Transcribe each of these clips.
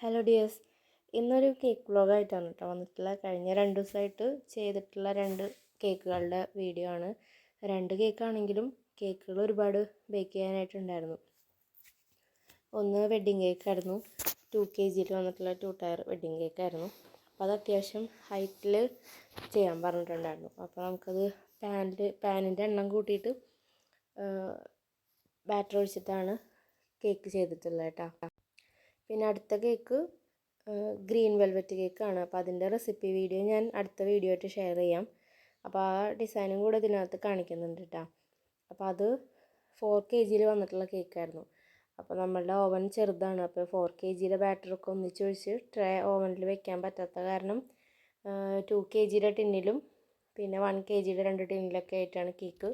Hello dears ഇന്നൊരു cake വ്ളോഗായിട്ടാണ് കേട്ടോ വന്നിട്ടുള്ള കഴിഞ്ഞ രണ്ട് ദിവസമായിട്ട് ചെയ്തിട്ടുള്ള രണ്ട് കേക്കുകളുടെ വീഡിയോ ആണ്. രണ്ട് കേക്കാണെങ്കിലും കേക്കുകൾ ഒരുപാട് ബേക്ക് ചെയ്യാനായിട്ടുണ്ടായിരുന്നു. ഒന്ന് വെഡ്ഡിങ് കേക്കായിരുന്നു ടു കെ ജിയിൽ വന്നിട്ടുള്ള ടു ടയർ വെഡ്ഡിങ് കേക്കായിരുന്നു അപ്പോൾ അത് അത്യാവശ്യം ഹൈറ്റിൽ ചെയ്യാൻ പറഞ്ഞിട്ടുണ്ടായിരുന്നു. അപ്പോൾ നമുക്കത് പാനിൽ പാനിന്റെ എണ്ണം കൂട്ടിയിട്ട് ബാറ്റർ ഒഴിച്ചിട്ടാണ് കേക്ക് ചെയ്തിട്ടുള്ളത് കേട്ടോ പിന്നെ അടുത്ത കേക്ക് ഗ്രീൻ വെൽവെറ്റ് കേക്കാണ് അപ്പോൾ അതിന്റെ റെസിപ്പി വീഡിയോ ഞാൻ അടുത്ത വീഡിയോ ആയിട്ട് ഷെയർ ചെയ്യാം. അപ്പോൾ ആ ഡിസൈനും കൂടെ ഇതിനകത്ത് കാണിക്കുന്നുണ്ട് കേട്ടോ അപ്പോൾ അത് ഫോർ കെ ജിയിൽ വന്നിട്ടുള്ള കേക്കായിരുന്നു അപ്പോൾ നമ്മളുടെ ഓവൻ ചെറുതാണ്. അപ്പോൾ ഫോർ കെ ജിയുടെ ബാറ്ററൊക്കെ ഒന്നിച്ചൊഴിച്ച് ട്രേ ഓവനിൽ വെക്കാൻ പറ്റാത്ത കാരണം ടു കെ ജിയുടെ ടിന്നിലും പിന്നെ വൺ കെ ജിയുടെ രണ്ട് ടിന്നിലൊക്കെ ആയിട്ടാണ് കേക്ക്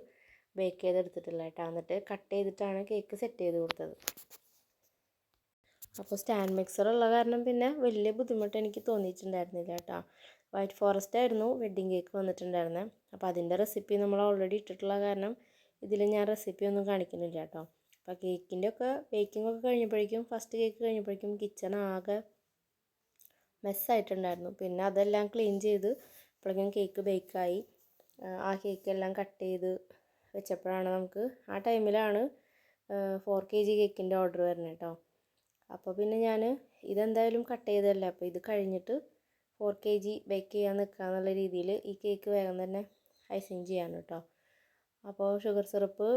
ബേക്ക് ചെയ്തെടുത്തിട്ടുള്ളത് കേട്ടോ എന്നിട്ട് കട്ട് ചെയ്തിട്ടാണ് കേക്ക് സെറ്റ് ചെയ്ത് കൊടുത്തത്. അപ്പോൾ സ്റ്റാൻഡ് മിക്സർ ഉള്ള കാരണം പിന്നെ വലിയ ബുദ്ധിമുട്ട് എനിക്ക് തോന്നിയിട്ടുണ്ടായിരുന്നില്ല കേട്ടോ. വൈറ്റ് ഫോറസ്റ്റ് ആയിരുന്നു വെഡ്ഡിങ് കേക്ക് വന്നിട്ടുണ്ടായിരുന്നത് അപ്പോൾ അതിന്റെ റെസിപ്പി നമ്മൾ ഓൾറെഡി ഇട്ടിട്ടുള്ള കാരണം ഇതിൽ ഞാൻ റെസിപ്പി ഒന്നും കാണിക്കുന്നില്ല കേട്ടോ. അപ്പോൾ കേക്കിന്റെ ഒക്കെ ബേക്കിംഗ് ഒക്കെ കഴിഞ്ഞപ്പോഴേക്കും ഫസ്റ്റ് കേക്ക് കഴിഞ്ഞപ്പോഴേക്കും കിച്ചൺ ആകെ മെസ്സായിട്ടുണ്ടായിരുന്നു പിന്നെ അതെല്ലാം ക്ലീൻ ചെയ്ത് അപ്പോഴേക്കും കേക്ക് ബേക്കായി ആ കേക്ക് എല്ലാം കട്ട് ചെയ്ത് വെച്ചപ്പോഴാണ് നമുക്ക് ആ ടൈമിലാണ് ഫോർ കെ ജി കേക്കിന്റെ ഓർഡർ വരുന്നത് കേട്ടോ. അപ്പോൾ പിന്നെ ഞാൻ ഇതെന്തായാലും കട്ട് ചെയ്തതല്ലേ. അപ്പോൾ ഇത് കഴിഞ്ഞിട്ട് ഫോർ കെ ജി ബേക്ക് ചെയ്യാൻ നിൽക്കുക എന്നുള്ള രീതിയിൽ ഈ കേക്ക് വേഗം തന്നെ ഐസിങ് ചെയ്യാൻ കേട്ടോ അപ്പോൾ ഷുഗർ സിറപ്പ്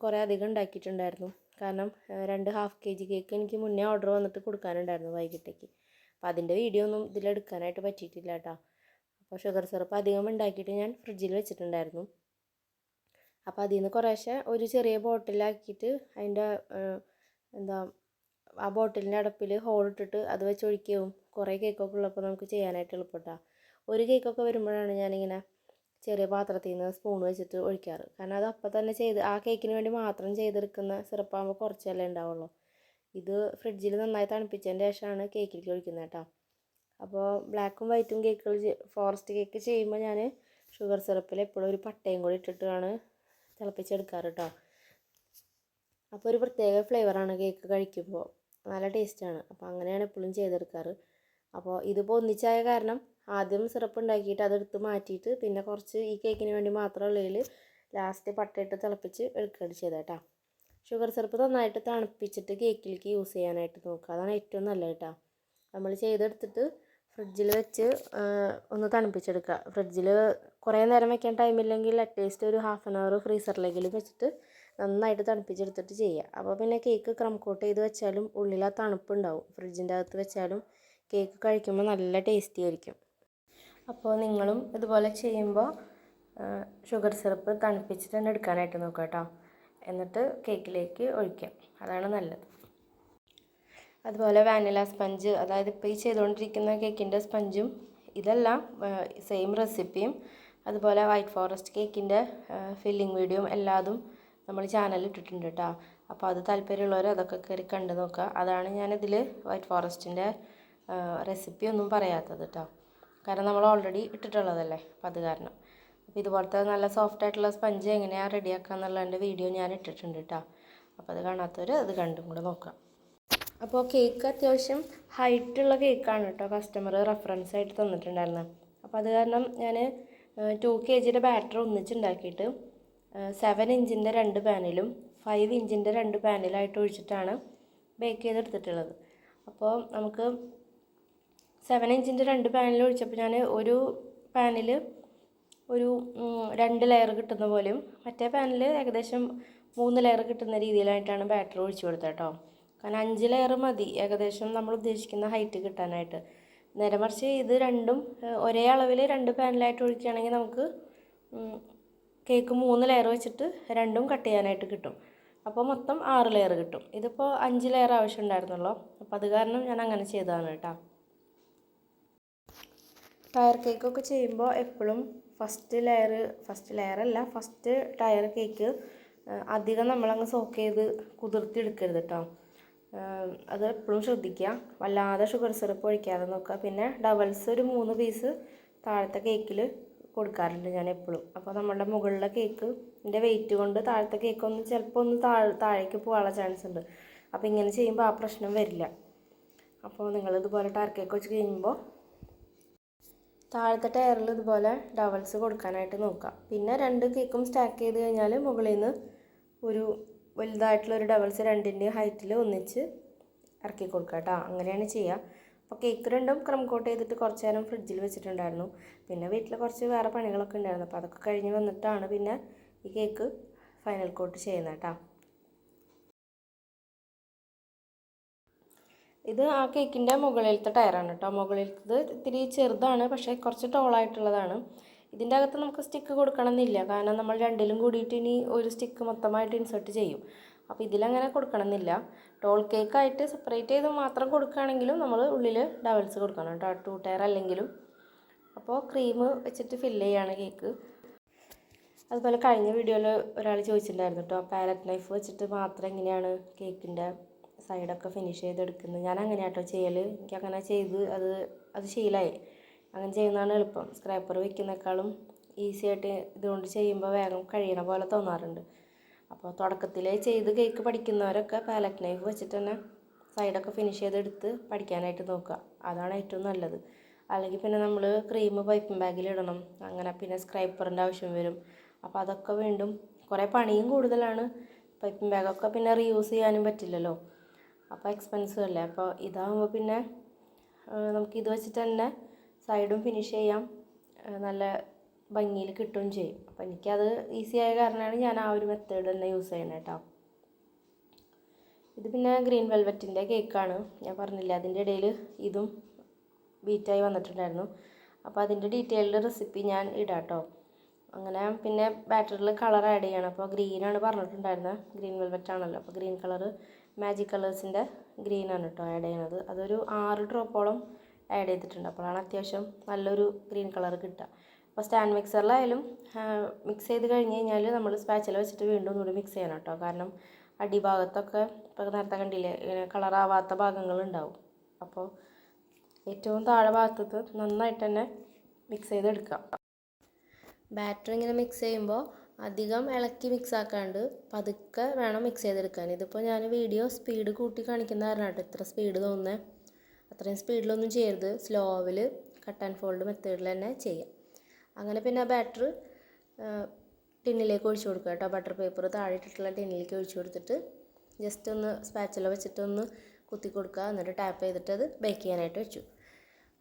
കുറേ അധികം ഉണ്ടാക്കിയിട്ടുണ്ടായിരുന്നു. കാരണം രണ്ട് ഹാഫ് കെ ജി കേക്ക് എനിക്ക് മുന്നേ ഓർഡർ വന്നിട്ട് കൊടുക്കാനുണ്ടായിരുന്നു വൈകിട്ടേക്ക്. അപ്പോൾ അതിന്റെ വീഡിയോ ഒന്നും ഇതിലെടുക്കാനായിട്ട് പറ്റിയിട്ടില്ല കേട്ടോ അപ്പോൾ ഷുഗർ സിറപ്പ് അധികം ഉണ്ടാക്കിയിട്ട് ഞാൻ ഫ്രിഡ്ജിൽ വെച്ചിട്ടുണ്ടായിരുന്നു. അപ്പോൾ അതിൽ നിന്ന് കുറേശ്ശെ ഒരു ചെറിയ ബോട്ടിലാക്കിയിട്ട് അതിന്റെ എന്താ ആ ബോട്ടിലിന്റെ അടപ്പിൽ ഹോൾ ഇട്ടിട്ട് അത് വെച്ച് ഒഴിക്കുകയും കുറേ കേക്കൊക്കെ ഉള്ളപ്പോൾ നമുക്ക് ചെയ്യാനായിട്ട് എളുപ്പമാണ് ഒരു കേക്കൊക്കെ വരുമ്പോഴാണ് ഞാനിങ്ങനെ ചെറിയ പാത്രത്തിൽ നിന്ന് സ്പൂൺ വെച്ചിട്ട് ഒഴിക്കാറ്. കാരണം അത് അപ്പം തന്നെ ചെയ്ത് ആ കേക്കിന് വേണ്ടി മാത്രം ചെയ്തെടുക്കുന്ന സിറപ്പാകുമ്പോൾ കുറച്ചല്ലേ ഉണ്ടാവുള്ളൂ. ഇത് ഫ്രിഡ്ജിൽ നന്നായി തണുപ്പിച്ചതിന് ശേഷമാണ് കേക്കിലേക്ക് ഒഴിക്കുന്നത് കേട്ടോ. അപ്പോൾ ബ്ലാക്കും വൈറ്റും കേക്കുകൾ ഫോറസ്റ്റ് കേക്ക് ചെയ്യുമ്പോൾ ഞാൻ ഷുഗർ സിറപ്പിൽ എപ്പോഴും ഒരു പട്ടയും കൂടി ഇട്ടിട്ടാണ് തിളപ്പിച്ചെടുക്കാറ് കേട്ടോ. അപ്പോൾ ഒരു പ്രത്യേക ഫ്ലേവറാണ് കേക്ക് കഴിക്കുമ്പോൾ. നല്ല ടേസ്റ്റാണ്. അപ്പോൾ അങ്ങനെയാണ് എപ്പോഴും ചെയ്തെടുക്കാറ്. അപ്പോൾ ഇതിപ്പോൾ ഒന്നിച്ചായ കാരണം ആദ്യം സിറപ്പ് ഉണ്ടാക്കിയിട്ട് അതെടുത്ത് മാറ്റിയിട്ട് പിന്നെ കുറച്ച് ഈ കേക്കിന് വേണ്ടി മാത്രമുള്ളതിൽ ലാസ്റ്റ് പട്ടയിട്ട് തിളപ്പിച്ച് എടുക്കുകയാണ് ചെയ്തത് കേട്ടോ ഷുഗർ സിറപ്പ് നന്നായിട്ട് തണുപ്പിച്ചിട്ട് കേക്കിലേക്ക് യൂസ് ചെയ്യാനായിട്ട് നോക്കുക. അതാണ് ഏറ്റവും നല്ലത് കേട്ടോ നമ്മൾ ചെയ്തെടുത്തിട്ട് ഫ്രിഡ്ജിൽ വെച്ച് ഒന്ന് തണുപ്പിച്ചെടുക്കുക. ഫ്രിഡ്ജിൽ കുറേ നേരം വെക്കാൻ ടൈമില്ലെങ്കിൽ അറ്റ്ലീസ്റ്റ് ഒരു ഹാഫ് ആൻ അവർ ഫ്രീസറിലെങ്കിലും വെച്ചിട്ട് നന്നായിട്ട് തണുപ്പിച്ചെടുത്തിട്ട് ചെയ്യുക അപ്പോൾ പിന്നെ കേക്ക് ക്രം കോട്ട് ചെയ്ത് വെച്ചാലും ഉള്ളിൽ ആ തണുപ്പുണ്ടാവും. ഫ്രിഡ്ജിന്റെ അകത്ത് വെച്ചാലും കേക്ക് കഴിക്കുമ്പോൾ നല്ല ടേസ്റ്റി ആയിരിക്കും. അപ്പോൾ നിങ്ങളും ഇതുപോലെ ചെയ്യുമ്പോൾ ഷുഗർ സിറപ്പ് തണുപ്പിച്ചിട്ട് തന്നെ എടുക്കാനായിട്ട് നോക്കുക കേട്ടോ. എന്നിട്ട് കേക്കിലേക്ക് ഒഴിക്കാം. അതാണ് നല്ലത്. അതുപോലെ വാനില സ്പഞ്ച് അതായത് ഇപ്പോൾ ഈ ചെയ്തുകൊണ്ടിരിക്കുന്ന കേക്കിന്റെ സ്പഞ്ചും ഇതെല്ലാം സെയിം റെസിപ്പിയും അതുപോലെ വൈറ്റ് ഫോറസ്റ്റ് കേക്കിന്റെ ഫില്ലിംഗ് വീഡിയോയും എല്ലാതും നമ്മൾ ചാനലിൽ ഇട്ടിട്ടുണ്ട് കേട്ടോ അപ്പോൾ അത് താല്പര്യമുള്ളവർ അതൊക്കെ കയറി കണ്ടു നോക്കുക അതാണ് ഞാനിതിൽ വൈറ്റ് ഫോറസ്റ്റിന്റെ റെസിപ്പി ഒന്നും പറയാത്തത് കേട്ടോ കാരണം നമ്മൾ ഓൾറെഡി ഇട്ടിട്ടുള്ളതല്ലേ? അപ്പോൾ അത് കാരണം. അപ്പോൾ ഇതുപോലത്തെ നല്ല സോഫ്റ്റ് ആയിട്ടുള്ള സ്പഞ്ച് എങ്ങനെയാണ് റെഡിയാക്കുക എന്നുള്ളതിന്റെ വീഡിയോ ഞാൻ ഇട്ടിട്ടുണ്ട് കേട്ടോ അപ്പോൾ അത് കാണാത്തവർ അത് കണ്ടും കൂടെ നോക്കാം. അപ്പോൾ കേക്ക് അത്യാവശ്യം ഹൈറ്റുള്ള കേക്കാണ് കേട്ടോ കസ്റ്റമർ റെഫറൻസ് ആയിട്ട് തന്നിട്ടുണ്ടായിരുന്നത് അപ്പോൾ അത് കാരണം ഞാൻ ടു കെ ജിയുടെ ബാറ്റർ ഒന്നിച്ചുണ്ടാക്കിയിട്ട് സെവൻ ഇഞ്ചിന്റെ രണ്ട് പാനിലും ഫൈവ് ഇഞ്ചിന്റെ രണ്ട് പാനിലായിട്ട് ഒഴിച്ചിട്ടാണ് ബേക്ക് ചെയ്തെടുത്തിട്ടുള്ളത്. അപ്പോൾ നമുക്ക് സെവൻ ഇഞ്ചിന്റെ രണ്ട് പാനിൽ ഒഴിച്ചപ്പോൾ ഞാൻ ഒരു പാനിൽ ഒരു രണ്ട് ലെയർ കിട്ടുന്ന പോലെയും മറ്റേ പാനിൽ ഏകദേശം മൂന്ന് ലെയർ കിട്ടുന്ന രീതിയിലായിട്ടാണ് ബാറ്റർ ഒഴിച്ചു കൊടുത്തത് കേട്ടോ കാരണം അഞ്ച് ലെയർ മതി ഏകദേശം നമ്മൾ ഉദ്ദേശിക്കുന്ന ഹൈറ്റ് കിട്ടാനായിട്ട്. നേരെ മറിച്ച് ഇത് രണ്ടും ഒരേ അളവിൽ രണ്ട് പാനിലായിട്ട് ഒഴിക്കുകയാണെങ്കിൽ നമുക്ക് കേക്ക് മൂന്ന് ലെയർ വെച്ചിട്ട് രണ്ടും കട്ട് ചെയ്യാനായിട്ട് കിട്ടും. അപ്പോൾ മൊത്തം ആറ് ലെയർ കിട്ടും. ഇതിപ്പോൾ അഞ്ച് ലെയർ ആവശ്യം ഉണ്ടായിരുന്നുള്ളൂ അപ്പോൾ അത് കാരണം ഞാൻ അങ്ങനെ ചെയ്തതാണ് കേട്ടോ. ടയർ കേക്കൊക്കെ ചെയ്യുമ്പോൾ എപ്പോഴും ഫസ്റ്റ് ലെയർ ഫസ്റ്റ് ലെയർ അല്ല ഫസ്റ്റ് ടയർ കേക്ക് അധികം നമ്മളങ്ങ് സോക്ക് ചെയ്ത് കുതിർത്തി എടുക്കരുത് കേട്ടോ അത് എപ്പോഴും ശ്രദ്ധിക്കുക വല്ലാതെ ഷുഗർ സിറപ്പ് ഒഴിക്കാതെ നോക്കുക പിന്നെ ഡബിൾസ് ഒരു മൂന്ന് പീസ് താഴത്തെ കേക്കിൽ കൊടുക്കാറുണ്ട് ഞാൻ എപ്പോഴും അപ്പോൾ നമ്മളുടെ മുകളിലെ കേക്ക് എന്റെ വെയിറ്റ് കൊണ്ട് താഴത്തെ കേക്ക് ഒന്ന് ചിലപ്പോൾ ഒന്ന് താഴെ താഴേക്ക് പോകാനുള്ള ചാൻസ് ഉണ്ട്. അപ്പോൾ ഇങ്ങനെ ചെയ്യുമ്പോൾ ആ പ്രശ്നം വരില്ല. അപ്പോൾ നിങ്ങൾ ഇതുപോലെ ടയർ കേക്ക് വെച്ച് കഴിയുമ്പോൾ താഴത്തെ ടയറിൽ ഇതുപോലെ ഡവൽസ് കൊടുക്കാനായിട്ട് നോക്കുക. പിന്നെ രണ്ട് കേക്കും സ്റ്റാക്ക് ചെയ്ത് കഴിഞ്ഞാൽ മുകളിൽ നിന്ന് ഒരു വലുതായിട്ടുള്ള ഒരു ഡബിൾസ് രണ്ടിന്റെയും ഹൈറ്റിൽ ഒന്നിച്ച് ഇറക്കി കൊടുക്കുക കേട്ടോ. അങ്ങനെയാണ് ചെയ്യുക. അപ്പോൾ കേക്ക് രണ്ടും ക്രം കോട്ട് ചെയ്തിട്ട് കുറച്ച് നേരം ഫ്രിഡ്ജിൽ വെച്ചിട്ടുണ്ടായിരുന്നു. പിന്നെ വീട്ടിൽ കുറച്ച് വേറെ പണികളൊക്കെ ഉണ്ടായിരുന്നു. അപ്പോൾ അതൊക്കെ കഴിഞ്ഞ് വന്നിട്ടാണ് പിന്നെ ഈ കേക്ക് ഫൈനൽ കോട്ട് ചെയ്യുന്നത് കേട്ടോ ഇത് ആ കേക്കിന്റെ മുകളിലത്തെ ടയറാണ് കേട്ടോ മുകളിലത്തത് ഇത്തിരി ചെറുതാണ് പക്ഷേ കുറച്ച് ടോളായിട്ടുള്ളതാണ് ഇതിന്റെ അകത്ത് നമുക്ക് സ്റ്റിക്ക് കൊടുക്കണമെന്നില്ല. കാരണം നമ്മൾ രണ്ടിലും കൂടിയിട്ട് ഇനി ഒരു സ്റ്റിക്ക് മൊത്തമായിട്ട് ഇൻസേർട്ട് ചെയ്യും. അപ്പോൾ ഇതിലങ്ങനെ കൊടുക്കണമെന്നില്ല. ടോൾ കേക്കായിട്ട് സെപ്പറേറ്റ് ചെയ്ത് മാത്രം കൊടുക്കുകയാണെങ്കിലും നമ്മൾ ഉള്ളിൽ ഡബിൾസ് കൊടുക്കണം കേട്ടോ. ടു ടയർ അല്ലെങ്കിലും. അപ്പോൾ ക്രീം വെച്ചിട്ട് ഫില്ല് ചെയ്യാണ് കേക്ക് അതുപോലെ കഴിഞ്ഞ വീഡിയോയിൽ ഒരാൾ ചോദിച്ചിട്ടുണ്ടായിരുന്നു കേട്ടോ പാലറ്റ് നൈഫ് വെച്ചിട്ട് മാത്രം എങ്ങനെയാണ് കേക്കിന്റെ സൈഡൊക്കെ ഫിനിഷ് ചെയ്തെടുക്കുന്നത്. ഞാൻ അങ്ങനെ കേട്ടോ ചെയ്യൽ എനിക്ക് അങ്ങനെ ചെയ്ത് അത് അത് ശീലമായി അങ്ങനെ ചെയ്യുന്നതാണ് എളുപ്പം. സ്ക്രാപ്പർ വെക്കുന്നേക്കാളും ഈസി ആയിട്ട് ഇതുകൊണ്ട് ചെയ്യുമ്പോൾ വേഗം കഴിയണ പോലെ തോന്നാറുണ്ട്. അപ്പോൾ തുടക്കത്തിലേ ചെയ്ത് കേക്ക് പഠിക്കുന്നവരൊക്കെ പാലറ്റ് നൈഫ് വെച്ചിട്ട് തന്നെ സൈഡൊക്കെ ഫിനിഷ് ചെയ്തെടുത്ത് പഠിക്കാനായിട്ട് നോക്കുക. അതാണ് ഏറ്റവും നല്ലത്. അല്ലെങ്കിൽ പിന്നെ നമ്മൾ ക്രീം പൈപ്പിംഗ് ബാഗിൽ ഇടണം. അങ്ങനെ പിന്നെ സ്ക്രൈപ്പറിന്റെ ആവശ്യം വരും. അപ്പോൾ അതൊക്കെ വീണ്ടും കുറേ പണിയും കൂടുതലാണ്. പൈപ്പിംഗ് ബാഗൊക്കെ പിന്നെ റീയൂസ് ചെയ്യാനും പറ്റില്ലല്ലോ. അപ്പോൾ എക്സ്പെൻസീവ് അല്ലേ? അപ്പോൾ ഇതാകുമ്പോൾ പിന്നെ നമുക്ക് ഇത് വെച്ചിട്ട് തന്നെ സൈഡും ഫിനിഷ് ചെയ്യാം. നല്ല ഭംഗിയിൽ കിട്ടുകയും ചെയ്യും. അപ്പോൾ എനിക്കത് ഈസി ആയ കാരണമാണ് ഞാൻ ആ ഒരു മെത്തേഡ് തന്നെ യൂസ് ചെയ്യുന്നത് കേട്ടോ ഇത് പിന്നെ ഗ്രീൻ വെൽവെറ്റിന്റെ കേക്കാണ് ഞാൻ പറഞ്ഞില്ല അതിന്റെ ഇടയിൽ ഇതും ബീറ്റായി വന്നിട്ടുണ്ടായിരുന്നു. അപ്പോൾ അതിന്റെ ഡീറ്റെയിൽഡ് റെസിപ്പി ഞാൻ ഇടാം കേട്ടോ അങ്ങനെ പിന്നെ ബാറ്ററിൽ കളർ ആഡ് ചെയ്യണം. അപ്പോൾ ഗ്രീനാണ് പറഞ്ഞിട്ടുണ്ടായിരുന്നത് ഗ്രീൻ വെൽവെറ്റ് ആണല്ലോ. അപ്പോൾ ഗ്രീൻ കളർ മാജിക് കളേഴ്സിന്റെ ഗ്രീനാണ് കേട്ടോ ആഡ് ചെയ്യണത്. അതൊരു ആറ് ഡ്രോപ്പോളം ആഡ് ചെയ്തിട്ടുണ്ട്. അപ്പോഴാണ് അത്യാവശ്യം നല്ലൊരു ഗ്രീൻ കളർ കിട്ടുക. അപ്പോൾ സ്റ്റാൻഡ് മിക്സറിലായാലും മിക്സ് ചെയ്ത് കഴിഞ്ഞ് കഴിഞ്ഞാൽ നമ്മൾ സ്പാച്ചിൽ വെച്ചിട്ട് വീണ്ടും ഒന്നുകൂടി മിക്സ് ചെയ്യണം കേട്ടോ. കാരണം അടിഭാഗത്തൊക്കെ ഇപ്പോൾ നേരത്തെ കണ്ടില്ലേ ഇങ്ങനെ കളറാവാത്ത ഭാഗങ്ങളുണ്ടാവും അപ്പോൾ ഏറ്റവും താഴെ ഭാഗത്തത് നന്നായിട്ട് തന്നെ മിക്സ് ചെയ്തെടുക്കാം ബാറ്റർ ഇങ്ങനെ മിക്സ് ചെയ്യുമ്പോൾ അധികം ഇളക്കി മിക്സ് ആക്കാണ്ട് പതുക്കെ വേണം മിക്സ് ചെയ്തെടുക്കാൻ. ഇതിപ്പോൾ ഞാൻ വീഡിയോ സ്പീഡ് കൂട്ടി കാണിക്കുന്ന കാരണം കേട്ടോ ഇത്ര സ്പീഡ് തോന്നുന്നത് അത്രയും സ്പീഡിലൊന്നും ചെയ്യരുത്. സ്ലോവിൽ കട്ട് ആൻഡ് ഫോൾഡ് മെത്തേഡിൽ തന്നെ ചെയ്യാം. അങ്ങനെ പിന്നെ ബാറ്റർ ടിന്നിലേക്ക് ഒഴിച്ചു കൊടുക്കുക കേട്ടോ. ബട്ടർ പേപ്പർ താഴെയിട്ടിട്ടുള്ള ടിന്നിലേക്ക് ഒഴിച്ചു കൊടുത്തിട്ട് ജസ്റ്റ് ഒന്ന് സ്പാച്ചില വെച്ചിട്ട് ഒന്ന് കുത്തി കൊടുക്കുക. എന്നിട്ട് ടാപ്പ് ചെയ്തിട്ട് അത് ബേക്ക് ചെയ്യാനായിട്ട് വെച്ചു.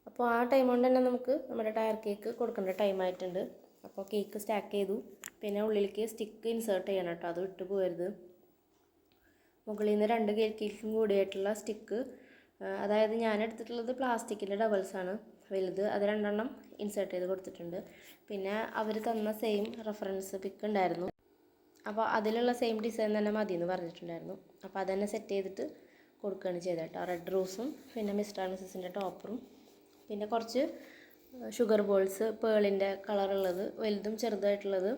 അപ്പോൾ ആ ടൈം കൊണ്ട് തന്നെ നമുക്ക് നമ്മുടെ ടയർ കേക്ക് കൊടുക്കേണ്ട ടൈം ആയിട്ടുണ്ട്. അപ്പോൾ കേക്ക് സ്റ്റാക്ക് ചെയ്തു. പിന്നെ ഉള്ളിലേക്ക് സ്റ്റിക്ക് ഇൻസേർട്ട് ചെയ്യണം കേട്ടോ. അത് വിട്ടു പോകരുത്. മുകളിൽ നിന്ന് രണ്ട് കേക്കും കൂടിയായിട്ടുള്ള സ്റ്റിക്ക് അതായത് ഞാൻ എടുത്തിട്ടുള്ളത് പ്ലാസ്റ്റിക്കിന്റെ ഡബിൾസാണ് വലുത് അത് രണ്ടെണ്ണം ഇൻസേർട്ട് ചെയ്ത് കൊടുത്തിട്ടുണ്ട്. പിന്നെ അവർ തന്ന സെയിം റെഫറൻസ് പിക്ക് ഉണ്ടായിരുന്നു. അപ്പോൾ അതിലുള്ള സെയിം ഡിസൈൻ തന്നെ മതി എന്ന് പറഞ്ഞിട്ടുണ്ടായിരുന്നു. അപ്പോൾ അതന്നെ സെറ്റ് ചെയ്തിട്ട് കൊടുക്കുകയാണ് ചെയ്തത് കേട്ടോ. റെഡ് റോസും പിന്നെ മിസ്റ്റർ ആൻഡ് ടോപ്പറും പിന്നെ കുറച്ച് ഷുഗർ ബോൾസ് പേളിന്റെ കളറുള്ളത് വലുതും ചെറുതായിട്ടുള്ളത്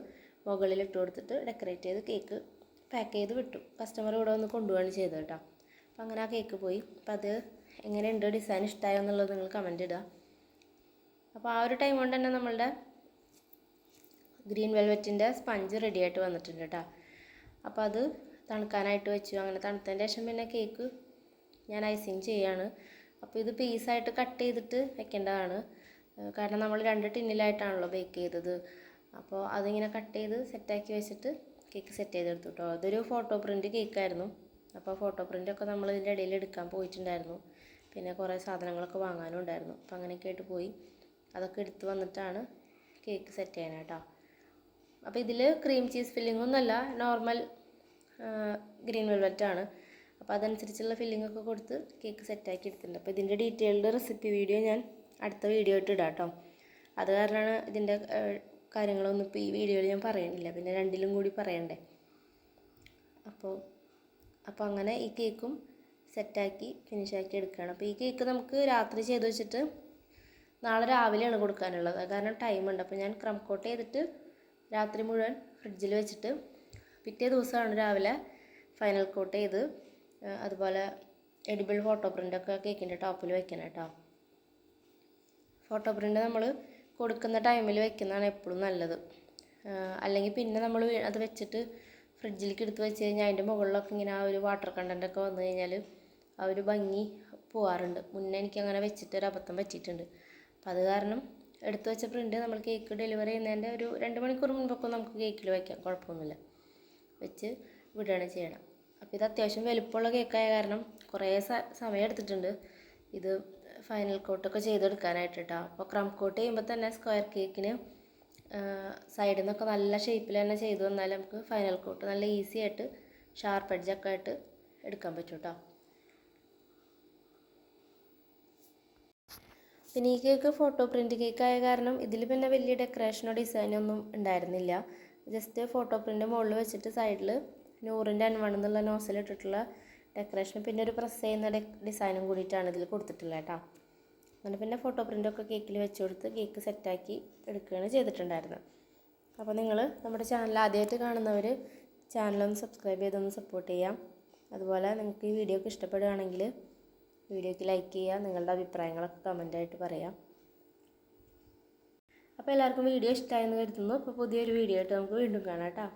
മുകളിൽ ഇട്ട് കൊടുത്തിട്ട് ഡെക്കറേറ്റ് ചെയ്ത് കേക്ക് പാക്ക് ചെയ്ത് വിട്ടു. കസ്റ്റമർ ഇവിടെ വന്ന് കൊണ്ടുപോവാണ് ചെയ്തത് കേട്ടോ. അപ്പോൾ അങ്ങനെ ആ കേക്ക് പോയി. അപ്പോൾ അത് എങ്ങനെയുണ്ട്? ഡിസൈൻ ഇഷ്ടമായോ എന്നുള്ളത് നിങ്ങൾ കമന്റ് ഇടുക. അപ്പോൾ ആ ഒരു ടൈം കൊണ്ട് തന്നെ നമ്മളുടെ ഗ്രീൻ വെൽവെറ്റിന്റെ സ്പഞ്ച് റെഡി ആയിട്ട് വന്നിട്ടുണ്ട് കേട്ടോ അപ്പോൾ അത് തണുക്കാനായിട്ട് വെച്ചു. അങ്ങനെ തണുത്തതിന് ശേഷം പിന്നെ കേക്ക് ഞാൻ ഐസിങ് ചെയ്യാണ്. അപ്പോൾ ഇത് പീസായിട്ട് കട്ട് ചെയ്തിട്ട് വെക്കേണ്ടതാണ്. കാരണം നമ്മൾ രണ്ട് ടിന്നിലായിട്ടാണല്ലോ ബേക്ക് ചെയ്തത്. അപ്പോൾ അതിങ്ങനെ കട്ട് ചെയ്ത് സെറ്റാക്കി വെച്ചിട്ട് കേക്ക് സെറ്റ് ചെയ്തെടുത്തു കേട്ടോ അതൊരു ഫോട്ടോ പ്രിന്റ് കേക്കായിരുന്നു അപ്പോൾ ഫോട്ടോ പ്രിന്റൊക്കെ നമ്മൾ ഇതിന്റെ ഇടയിൽ എടുക്കാൻ പോയിട്ടുണ്ടായിരുന്നു. പിന്നെ കുറേ സാധനങ്ങളൊക്കെ വാങ്ങാനും ഉണ്ടായിരുന്നു. അപ്പോൾ അങ്ങനെയൊക്കെ ആയിട്ട് പോയി. അതൊക്കെ എടുത്തു വന്നിട്ടാണ് കേക്ക് സെറ്റ് ചെയ്യണം കേട്ടോ അപ്പോൾ ഇതിൽ ക്രീം ചീസ് ഫില്ലിംഗ് ഒന്നുമല്ല നോർമൽ ഗ്രീൻ വെൽവെറ്റ് ആണ്. അപ്പോൾ അതനുസരിച്ചുള്ള ഫില്ലിംഗ് ഒക്കെ കൊടുത്ത് കേക്ക് സെറ്റാക്കി എടുത്തിട്ടുണ്ട്. അപ്പോൾ ഇതിന്റെ ഡീറ്റെയിൽഡ് റെസിപ്പി വീഡിയോ ഞാൻ അടുത്ത വീഡിയോ ഇട്ട് ഇടാം കേട്ടോ അത് കാരണമാണ് ഇതിന്റെ കാര്യങ്ങളൊന്നും ഇപ്പോൾ ഈ വീഡിയോയിൽ ഞാൻ പറയുന്നില്ല പിന്നെ രണ്ടിലും കൂടി പറയണ്ടേ. അപ്പോൾ അപ്പോൾ അങ്ങനെ ഈ കേക്കും സെറ്റാക്കി ഫിനിഷാക്കി എടുക്കുകയാണ് അപ്പോൾ ഈ കേക്ക് നമുക്ക് രാത്രി ചെയ്ത് വെച്ചിട്ട് നാളെ രാവിലെയാണ് കൊടുക്കാനുള്ളത്. കാരണം ടൈമുണ്ട് അപ്പോൾ ഞാൻ ക്രം കോട്ട് ചെയ്തിട്ട് രാത്രി മുഴുവൻ ഫ്രിഡ്ജിൽ വെച്ചിട്ട് പിറ്റേ ദിവസമാണ് രാവിലെ ഫൈനൽ കോട്ട് ചെയ്ത് അതുപോലെ എഡിബിൾ ഫോട്ടോ പ്രിന്റൊക്കെ കേക്കിന്റെ ടോപ്പിൽ വെക്കണം കേട്ടോ ഫോട്ടോ പ്രിന്റ് നമ്മൾ കൊടുക്കുന്ന ടൈമിൽ വെക്കുന്നതാണ് എപ്പോഴും നല്ലത്. അല്ലെങ്കിൽ പിന്നെ നമ്മൾ അത് വെച്ചിട്ട് ഫ്രിഡ്ജിലേക്ക് എടുത്ത് വെച്ച് കഴിഞ്ഞാൽ അതിന്റെ മുകളിലൊക്കെ ഇങ്ങനെ ആ ഒരു വാട്ടർ കണ്ടന്റൊക്കെ വന്നു കഴിഞ്ഞാൽ ആ ഒരു ഭംഗി പോവാറുണ്ട്. മുന്നേ എനിക്ക് അങ്ങനെ വെച്ചിട്ട് ഒരു പറ്റിയിട്ടുണ്ട്. അപ്പോൾ അത് കാരണം എടുത്തു വെച്ച പ്രിന്റ് നമ്മൾ കേക്ക് ഡെലിവറി ചെയ്യുന്നതിന്റെ ഒരു രണ്ട് മണിക്കൂർ മുൻപൊക്കെ നമുക്ക് കേക്കിൽ വയ്ക്കാം കുഴപ്പമൊന്നുമില്ല. വെച്ച് വിടുകയാണ് ചെയ്യണം അപ്പോൾ ഇത് അത്യാവശ്യം വലുപ്പമുള്ള കേക്കായ കാരണം കുറേ സമയം എടുത്തിട്ടുണ്ട്. ഇത് ഫൈനൽ കോട്ടൊക്കെ ചെയ്തെടുക്കാനായിട്ട് കേട്ടോ അപ്പോൾ ക്രം കോട്ട് ചെയ്യുമ്പോൾ തന്നെ സ്ക്വയർ കേക്കിന് സൈഡിൽ നിന്നൊക്കെ നല്ല ഷേപ്പിൽ തന്നെ ചെയ്തു തന്നാൽ നമുക്ക് ഫൈനൽ കോട്ട് നല്ല ഈസി ആയിട്ട് ഷാർപ്പ് എഡ്ജൊക്കെ ആയിട്ട് എടുക്കാൻ പറ്റും കേട്ടോ പിന്നെ ഈ കേക്ക് ഫോട്ടോ പ്രിന്റ് കേക്ക് ആയ കാരണം ഇതിൽ പിന്നെ വലിയ ഡെക്കറേഷനോ ഡിസൈനോ ഒന്നും ഉണ്ടായിരുന്നില്ല. ജസ്റ്റ് ഫോട്ടോ പ്രിന്റ് മുകളിൽ വെച്ചിട്ട് സൈഡിൽ നൂറിന്റെ നോസിൽ ഇട്ടിട്ടുള്ള ഡെക്കറേഷൻ പിന്നെ ഒരു പ്രസ് ചെയ്യുന്ന ഡിസൈനും കൂടിയിട്ടാണ് ഇതിൽ കൊടുത്തിട്ടുള്ളത് കേട്ടോ. അങ്ങനെ പിന്നെ ഫോട്ടോ പ്രിന്റൊക്കെ കേക്കിൽ വെച്ച് കൊടുത്ത് കേക്ക് സെറ്റാക്കി എടുക്കുകയാണ് ചെയ്തിട്ടുണ്ടായിരുന്നത്. അപ്പോൾ നിങ്ങൾ നമ്മുടെ ചാനൽ ആദ്യമായിട്ട് കാണുന്നവർ ചാനലൊന്ന് സബ്സ്ക്രൈബ് ചെയ്തൊന്ന് സപ്പോർട്ട് ചെയ്യാം. അതുപോലെ നിങ്ങൾക്ക് ഈ വീഡിയോ ഒക്കെ ഇഷ്ടപ്പെടുകയാണെങ്കിൽ വീഡിയോക്ക് ലൈക്ക് ചെയ്യുക നിങ്ങളുടെ അഭിപ്രായങ്ങളൊക്കെ കമന്റായിട്ട് പറയാം. അപ്പോൾ എല്ലാവർക്കും വീഡിയോ ഇഷ്ടമായെന്ന് കരുതുന്നു. അപ്പോൾ പുതിയൊരു വീഡിയോ ആയിട്ട് നമുക്ക് വീണ്ടും കാണാം കേട്ടോ.